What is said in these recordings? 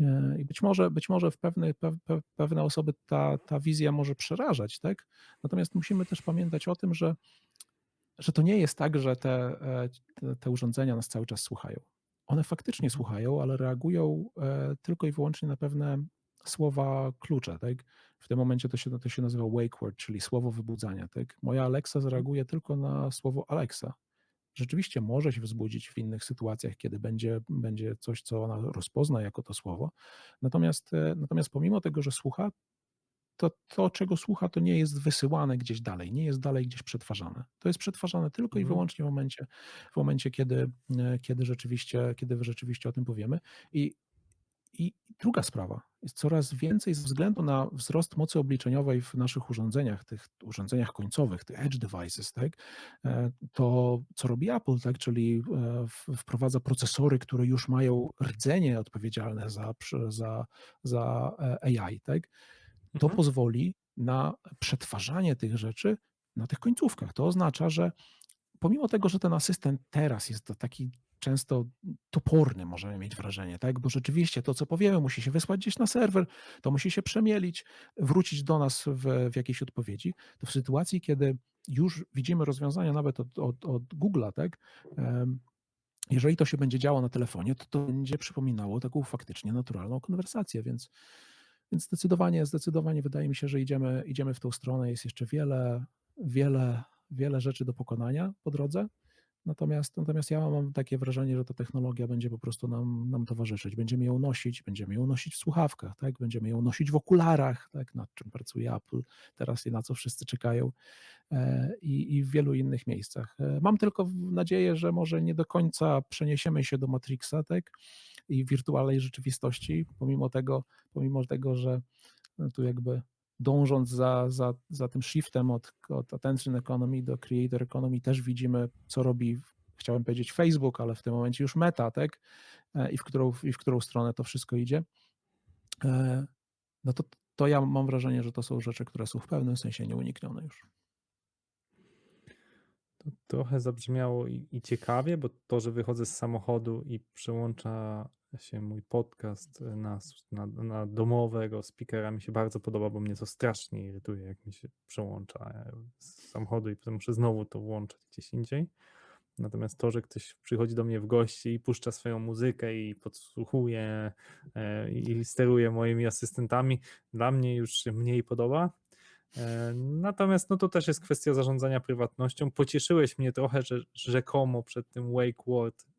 E, I być może, być może w pewne, pe, pe, pewne osoby ta, ta wizja może przerażać, tak? Natomiast musimy też pamiętać o tym, że, że to nie jest tak, że te, e, te, te urządzenia nas cały czas słuchają. One faktycznie słuchają, ale reagują e, tylko i wyłącznie na pewne słowa klucze, tak? W tym momencie to się, to się nazywa wake word, czyli słowo wybudzania, tak? Moja Alexa zareaguje tylko na słowo Alexa. Rzeczywiście może się wzbudzić w innych sytuacjach, kiedy będzie, będzie coś, co ona rozpozna jako to słowo. Natomiast, e, natomiast pomimo tego, że słucha, to to, czego słucha, to nie jest wysyłane gdzieś dalej, nie jest dalej gdzieś przetwarzane. To jest przetwarzane tylko i Mhm. wyłącznie w momencie, w momencie kiedy, e, kiedy, rzeczywiście, kiedy rzeczywiście o tym powiemy. I i druga sprawa, jest coraz więcej ze względu na wzrost mocy obliczeniowej w naszych urządzeniach, tych urządzeniach końcowych, tych edge devices, tak, e, to co robi Apple, tak, czyli e, wprowadza procesory, które już mają rdzenie odpowiedzialne za, za, za e, AI, tak, to Mhm. pozwoli na przetwarzanie tych rzeczy na tych końcówkach. To oznacza, że pomimo tego, że ten asystent teraz jest taki często toporny, możemy mieć wrażenie, tak? Bo rzeczywiście to, co powiemy, musi się wysłać gdzieś na serwer, to musi się przemielić, wrócić do nas w, w jakiejś odpowiedzi. To w sytuacji, kiedy już widzimy rozwiązania nawet od, od, od Google'a, tak? Jeżeli to się będzie działo na telefonie, to to będzie przypominało taką faktycznie naturalną konwersację, więc, więc zdecydowanie, zdecydowanie wydaje mi się, że idziemy, idziemy w tą stronę. Jest jeszcze wiele, wiele, wiele rzeczy do pokonania po drodze. Natomiast, natomiast ja mam takie wrażenie, że ta technologia będzie po prostu nam, nam towarzyszyć. Będziemy ją nosić, będziemy ją nosić w słuchawkach, tak? będziemy ją nosić w okularach, tak? nad czym pracuje Apple teraz i na co wszyscy czekają e, i, i w wielu innych miejscach. E, Mam tylko nadzieję, że może nie do końca przeniesiemy się do Matrixa tak? i wirtualnej rzeczywistości, pomimo tego, pomimo tego, że no tu jakby dążąc za, za, za tym shiftem od, od attention economy do creator economy też widzimy, co robi, chciałem powiedzieć Facebook, ale w tym momencie już Meta, tak? E, I w którą, i w którą stronę to wszystko idzie. E, No to, to ja mam wrażenie, że to są rzeczy, które są w pewnym sensie nieuniknione już. To trochę zabrzmiało i, i ciekawie, bo to, że wychodzę z samochodu i przełącza się mój podcast na, s- na, na domowego speakera mi się bardzo podoba, bo mnie to strasznie irytuje, jak mi się przełącza e, z samochodu i potem muszę znowu to włączać gdzieś indziej. Natomiast to, że ktoś przychodzi do mnie w gości i puszcza swoją muzykę i podsłuchuje e, i steruje moimi asystentami, dla mnie już się mniej podoba. E, Natomiast no to też jest kwestia zarządzania prywatnością. Pocieszyłeś mnie trochę, że rzekomo przed tym wake word e,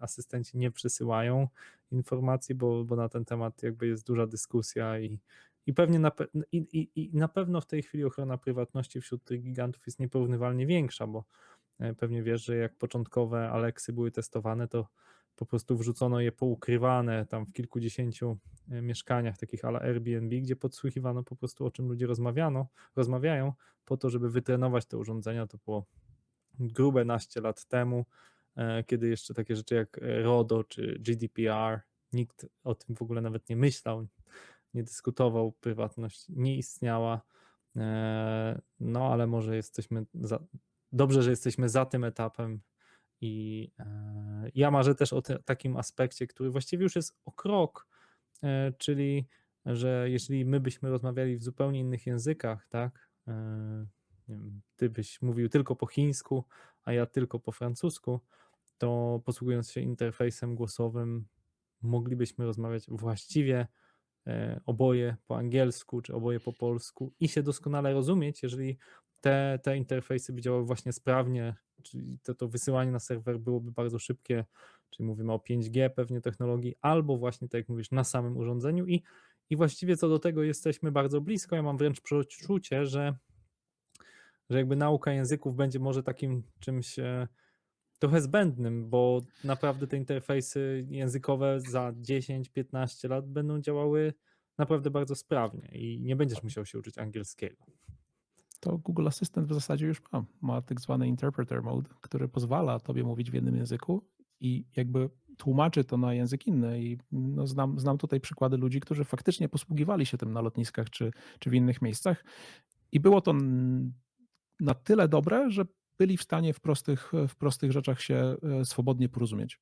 asystenci nie przesyłają informacji, bo, bo na ten temat jakby jest duża dyskusja i, i pewnie na, i, i, i na pewno w tej chwili ochrona prywatności wśród tych gigantów jest nieporównywalnie większa, bo e, pewnie wiesz, że jak początkowe Alexy były testowane, to po prostu wrzucono je poukrywane tam w kilkudziesięciu e, mieszkaniach takich ala Airbnb, gdzie podsłuchiwano po prostu o czym ludzie rozmawiano, rozmawiają, po to, żeby wytrenować te urządzenia. To było grube naście lat temu, kiedy jeszcze takie rzeczy jak e, RODO czy GDPR, nikt o tym w ogóle nawet nie myślał, nie dyskutował, prywatność nie istniała. E, No, ale może jesteśmy za, dobrze, że jesteśmy za tym etapem. I e, ja marzę też o te, takim aspekcie, który właściwie już jest o krok, e, czyli że jeżeli my byśmy rozmawiali w zupełnie innych językach, tak, e, nie wiem, ty byś mówił tylko po chińsku, a ja tylko po francusku, to posługując się interfejsem głosowym, moglibyśmy rozmawiać właściwie e, oboje po angielsku, czy oboje po polsku i się doskonale rozumieć, jeżeli te, te interfejsy by działały właśnie sprawnie, czyli to, to wysyłanie na serwer byłoby bardzo szybkie, czyli mówimy o 5G pewnie technologii, albo właśnie tak jak mówisz, na samym urządzeniu i, i właściwie co do tego jesteśmy bardzo blisko. Ja mam wręcz przeczucie, że, że jakby nauka języków będzie może takim czymś e, trochę zbędnym, bo naprawdę te interfejsy językowe za 10-15 lat będą działały naprawdę bardzo sprawnie i nie będziesz musiał się uczyć angielskiego. To Google Assistant w zasadzie już ma. Ma tak zwany interpreter mode, który pozwala tobie mówić w jednym języku i jakby tłumaczy to na język inny. I no znam, znam tutaj przykłady ludzi, którzy faktycznie posługiwali się tym na lotniskach czy, czy w innych miejscach. I było to na tyle dobre, że byli w stanie w prostych, w prostych rzeczach się e, swobodnie porozumieć.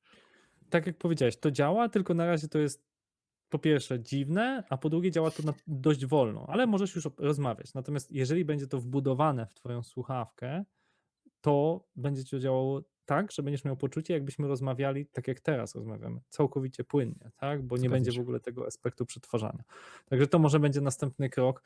Tak jak powiedziałeś, to działa, tylko na razie to jest po pierwsze dziwne, a po drugie działa to dość wolno, ale możesz już rozmawiać. Natomiast jeżeli będzie to wbudowane w twoją słuchawkę, to będzie to działało tak, że będziesz miał poczucie, jakbyśmy rozmawiali tak jak teraz rozmawiamy, całkowicie płynnie, tak? Bo nie Zgadza będzie w się. ogóle tego aspektu przetwarzania. Także to może będzie następny krok.